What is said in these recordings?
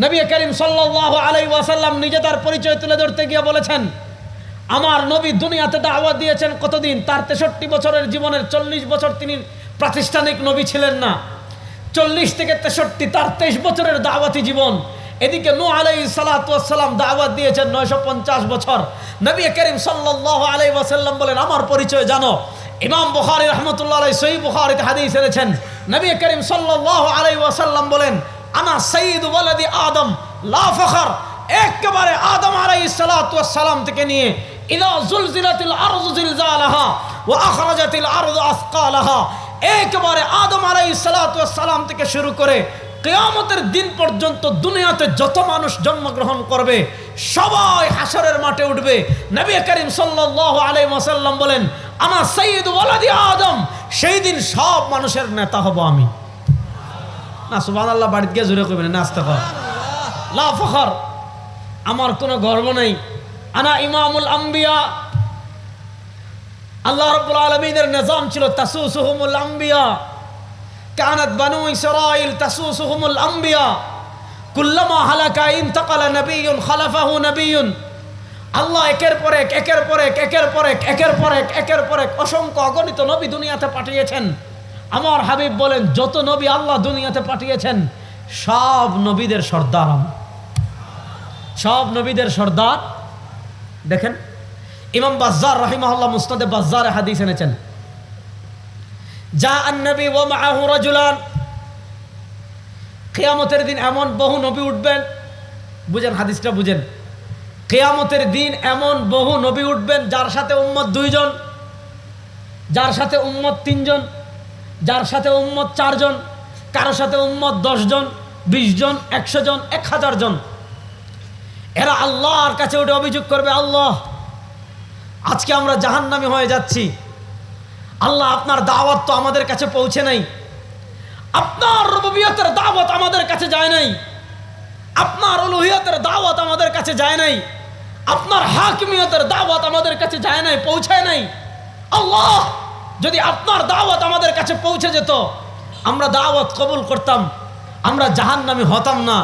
নবী করিম সাল্লাল্লাহু আলাইহি ওয়াসাল্লাম নিজে তার পরিচয় তুলে ধরতে গিয়ে বলেছেন, আমার নবী দুনিয়াতে দাওয়াত দিয়েছেন কতদিন? তার তেষট্টি বছরের জীবনের চল্লিশ বছর তিনি প্রাতিষ্ঠানিক নবী ছিলেন না। চল্লিশ থেকে তেষট্টি তার তেইশ বছরের দাওয়াতি জীবন। এদিকে নু আলাই সালাতাম দাওয়াত দিয়েছেন নয়শো পঞ্চাশ বছর। নবী করিম সাল্লাহ আলাই ওয়াসাল্লাম বলেন, আমার পরিচয় জানো। ইমাম বুখারি রহমতুল্লাহ আলাই সই বুখারিতে হাদিস এনেছেন। নবী করিম সাল্লাহ আলাই ওয়াসাল্লাম বলেন আনা সঈদ ওয়ালাদি আদম, লা ফখর। একেবারে আদম ওয়াস সালাম থেকে নিয়ে ইদা জুলজিলাতিল আরযু জিলজালাহা ওয়া আখরাজাতিল আরযু আসকালাহা। একেবারে আদম ওয়াস সালাম থেকে শুরু করে কিয়ামতের দিন পর্যন্ত দুনিয়াতে যত মানুষ জন্মগ্রহণ করবে, সবাই হাসরের মাঠে উঠবে। নবী করিম সাল্লাল্লাহু আলাইহি ওয়াসাল্লাম বলেন, আনা সাইয়্যিদ ওয়ালাদি আদম, সেই দিন সব মানুষের নেতা হব আমি। না, সুবহানাল্লাহ, বাড়িতে গিয়ে জোরে করবেন নাস্তা কর লা ফখর, আমার কোনো গর্ব নেই। আনা ইমামুল আম্বিয়া। আল্লাহ রব্বুল আলমিনের নিজাম ছিল তাসুসুহুমুল আম্বিয়া। কানাত বানু ইসরাইল তাসুসুহুমুল আম্বিয়া। কুল্লামা হালাকা ইনতাকালা নবিয়ুন, খালাফাহু নবিয়ুন। আল্লাহ একের পর এক, একের পর এক, একের পর এক, একের পর এক, একের পর এক অসংখ্য অগণিত নবী দুনিয়াতে পাঠিয়েছেন। আমার হাবিব বলেন, যত নবী আল্লাহ দুনিয়াতে পাঠিয়েছেন, সব নবীদের সর্দার আমি। সব নবীদের সর্দার। দেখেন, ইমাম বাজ্জার রাহিমাহুল্লাহ মুস্তাদে বাজ্জারে হাদিস এনেছেন। যা আন্নবী ও মাহু কেয়ামতের দিন এমন বহু নবী উঠবেন, বুঝেন হাদিসটা বুঝেন। কেয়ামতের দিন এমন বহু নবী উঠবেন, যার সাথে উম্মত দুইজন, যার সাথে উম্মত তিনজন যার সাথে উম্মত চারজন কারোর সাথে উম্মত দশজন বিশ জন একশো জন এক হাজার জন এরা আল্লাহর কাছে উঠে অভিযোগ করবে, আল্লাহ, আজকে আমরা জাহান্নামি হয়ে যাচ্ছি। আল্লাহ, আপনার দাওয়াত তো আমাদের কাছে পৌঁছে নাই। আপনার রববিয়তের দাওয়াত আমাদের কাছে যায় নাই। আপনার উলুহিয়তের দাওয়াত আমাদের কাছে যায় নাই। আপনার হাকিমিয়তের দাওয়াত আমাদের কাছে যায় নাই, পৌঁছায় নাই। আল্লাহ যদি আপনার দাওয়াত আমাদের কাছে পৌঁছে যেত, আমরা দাওয়াত কবুল করতাম, আমরা জাহান্নামি হতাম না।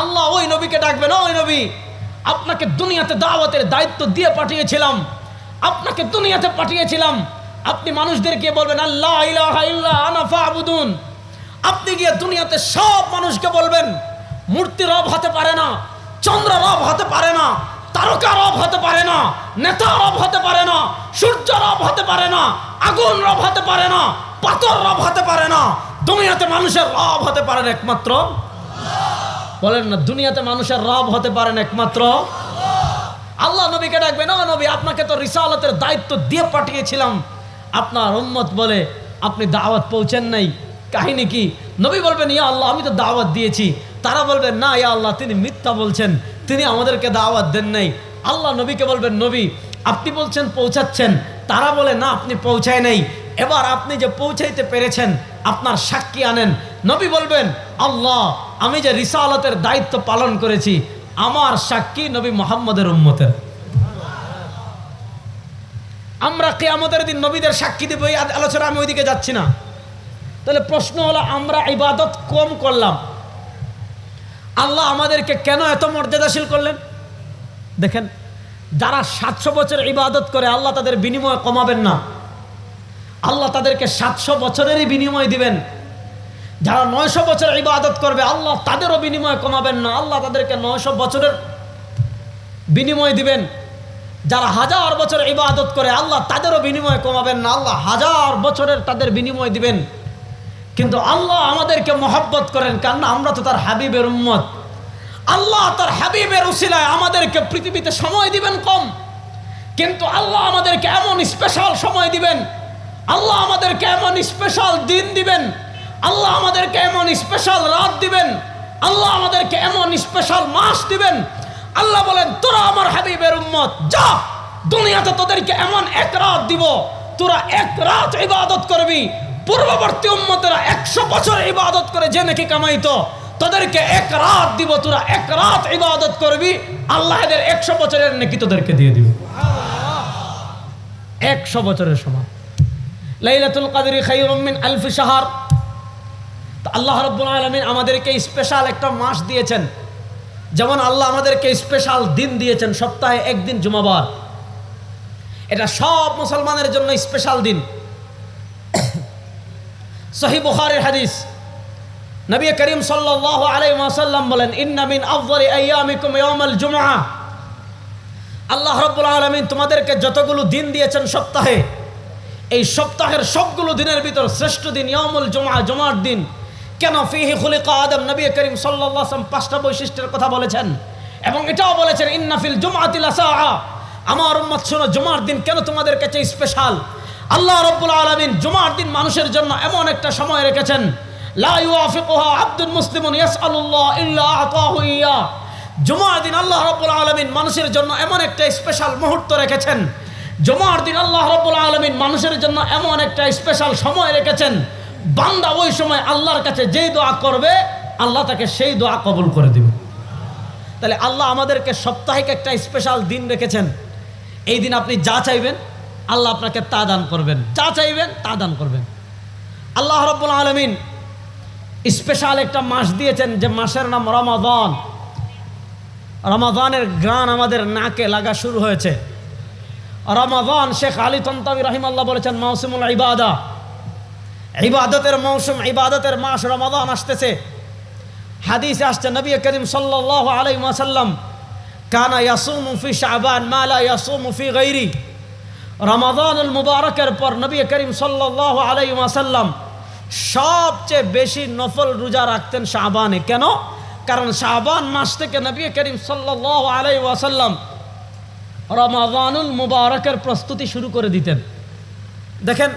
আল্লাহ ওই নবীকে ডাকবেন, ওই নবী, আপনাকে দুনিয়াতে দাওয়াতের দায়িত্ব দিয়ে পাঠিয়েছিলাম, আপনাকে দুনিয়াতে পাঠিয়েছিলাম। আপনি মানুষদেরকে বলবেন আল্লাহ ইলাহা ইল্লা আনা ফাবুদুন। আপনি গিয়ে দুনিয়াতে সব মানুষকে বলবেন, মূর্তি রব হতে পারে না, চন্দ্র রব হতে পারে না, তারকা রব হতে পারে না, নেতা রব হতে পারে না, সূর্য রব হতে পারে না আগুন রব হতে পারে না, পাথর রব হতে পারে না, দুনিয়াতে মানুষের রব হতে পারেন একমাত্র। বলেন না, দুনিয়াতে মানুষের রব হতে পারেন একমাত্র। আল্লাহ নবীকে ডাকবে না নবী, আপনাকে তো রিসালতের দায়িত্ব দিয়ে পাঠিয়েছিলাম। আপনার উম্মত বলে, আপনি দাওয়াত পৌঁছেন নাই। কাহিনী কি? নবী বলবেন, ইয়া আল্লাহ, আমি তো দাওয়াত দিয়েছি। তারা বলবেন, না, ইয়া আল্লাহ, তিনি মিথ্যা বলছেন। তিনি আমাদেরকে দাওয়াত দেন নাই। আল্লাহ নবীকে বলবেন, নবী, আপনি বলছেন পৌঁছাচ্ছেন। তারা বলে, না, আপনি পৌঁছায় নাই। এবার আপনি যে পৌঁছাইতে পেরেছেন, আপনার সাক্ষী আনেন। নবী বলবেন, আল্লাহ, আমি যে রিসালতের দায়িত্ব পালন করেছি, আমার সাক্ষী নবী মোহাম্মদের উম্মতের। আমরা কেয়ামতের দিন নবীদের সাক্ষী দেবো আলোচনা আমি ওইদিকে যাচ্ছি না। তাহলে প্রশ্ন হলো, আমরা ইবাদত কম করলাম। আল্লাহ আমাদেরকে কেন এত মর্যাদাশীল করলেন? দেখেন যারা সাতশো বছর ইবাদত করে, আল্লাহ তাদের বিনিময় কমাবেন না। আল্লাহ তাদেরকে সাতশো বছরেরই বিনিময় দিবেন। যারা নয়শো বছর ইবাদত করবে, আল্লাহ তাদেরও বিনিময় কমাবেন না। আল্লাহ তাদেরকে নয়শো বছরের বিনিময় দিবেন। যারা হাজার বছর ইবাদত করে, আল্লাহ তাদেরও বিনিময় কমাবেন না। আল্লাহ হাজার বছরের তাদের বিনিময় দিবেন। কিন্তু আল্লাহ আমাদেরকে মহব্বত করেন কারণ আমরা তো তার হাবিবের উম্মত। আল্লাহ তার হাবিবের উসিলায় আমাদেরকে পৃথিবীতে সময় দিবেন কম। কিন্তু আল্লাহ আমাদেরকে এমন স্পেশাল সময় দিবেন। আল্লাহ আমাদেরকে এমন স্পেশাল দিন দিবেন। আল্লাহ আমাদেরকে এমন স্পেশাল রাত দিবেন। আল্লাহ আমাদেরকে এমন স্পেশাল মাস দিবেন। আল্লাহ বলেন, তোরা আমার হাবিবের উম্মত, যা। দুনিয়াতে তোদেরকে এমন এক রাত দিব। তোরা এক রাত ইবাদত করবি। পূর্ববর্তী উম্মতেরা একশো বছর ইবাদত করে যে নাকি কামাইতো। তোদেরকে এক রাত দিব, তোরা এক রাত ইবাদত করবি, আল্লাহ এদের একশো বছরের নাকি তোদেরকে দিয়ে দিবে। একশো বছরের সমান। লাইলাতুল কাদরি খাইরুম মিন আলফি শাহর। তো আল্লাহ রব্বুল আলমিন আমাদেরকে স্পেশাল একটা মাস দিয়েছেন। যেমন আল্লাহ আমাদেরকে স্পেশাল দিন দিয়েছেন সপ্তাহে একদিন জুমাবার। এটা সব মুসলমানের জন্য স্পেশাল দিন। সহি বুখারের হাদিস। নবী করিম সাল্লাল্লাহু আলাইহি ওয়াসাল্লাম বলেন, ইন্না মিন আফদালি আইয়ামিকুম ইয়াউমাল আল্লাহ রাব্বুল আলামিন তোমাদেরকে যতগুলো দিন দিয়েছেন সপ্তাহে, এই সপ্তাহের সবগুলো দিনের ভিতর শ্রেষ্ঠ দিন ইয়ামুল জুমআ, জুমার দিন। কেন ফিহি খুলিকা আদম? নবী করিম আলাইহি পাঁচটা বৈশিষ্ট্যের কথা বলেছেন এবং এটাও বলেছেন, ইন্না ফিল জুমআতি লাসাআ। আমার উম্মত, শোনো, জুমার দিন কেন তোমাদের কাছে স্পেশাল? আল্লাহ রাব্বুল আলামিন জুমার দিন মানুষের জন্য এমন একটা সময় রেখেছেন আব্দুল ইয়া। মানুষের জন্য এমন একটা স্পেশাল মুহূর্ত রেখেছেন। জুমার দিন আল্লাহ রাব্বুল আলামিন মানুষের জন্য এমন একটা স্পেশাল সময় রেখেছেন। বান্দা ওই সময় আল্লাহর কাছে যেই দোয়া করবে, আল্লাহ তাকে সেই দোয়া কবুল করে দিবে। তাহলে আল্লাহ আমাদেরকে সাপ্তাহিক একটা স্পেশাল দিন রেখেছেন। এই দিন আপনি যা চাইবেন, আল্লাহ আপনাকে তা দান করবেন। যা চাইবেন, তা দান করবেন। আল্লাহ রব্বুল আলমিন স্পেশাল একটা মাস দিয়েছেন যে মাসের নাম রমাদান। রমাদানের গান আমাদের নাকে লাগা শুরু হয়েছে। রমাদান শেখ আলী তন্তাবি রহিমাল্লাহ বলেছেন মৌসুমুল ইবাদা। ইবাদতের মৌসুম, ইবাদতের মাস রমাদান আসতেছে। হাদিসে আসছে, নবী করিম সাল্লাল্লাহু আলাই ওয়াসাল্লাম কানা ইয়াসুমু ফি শাবান মা লা ইয়াসুমু ফি গায়রি রমাদানুল মুবারকের পর নবী করিম সাল্লাল্লাহু আলাই ওয়াসাল্লাম সবচেয়ে বেশি নফল রোজা রাখতেন শাহবানে। কেন? কারণ শাহবান মাস থেকে নবী করিম সাল্লাল্লাহু আলাইহি ওয়াসাল্লাম রমাদানুল মুবারকের প্রস্তুতি শুরু করে দিতেন। দেখেন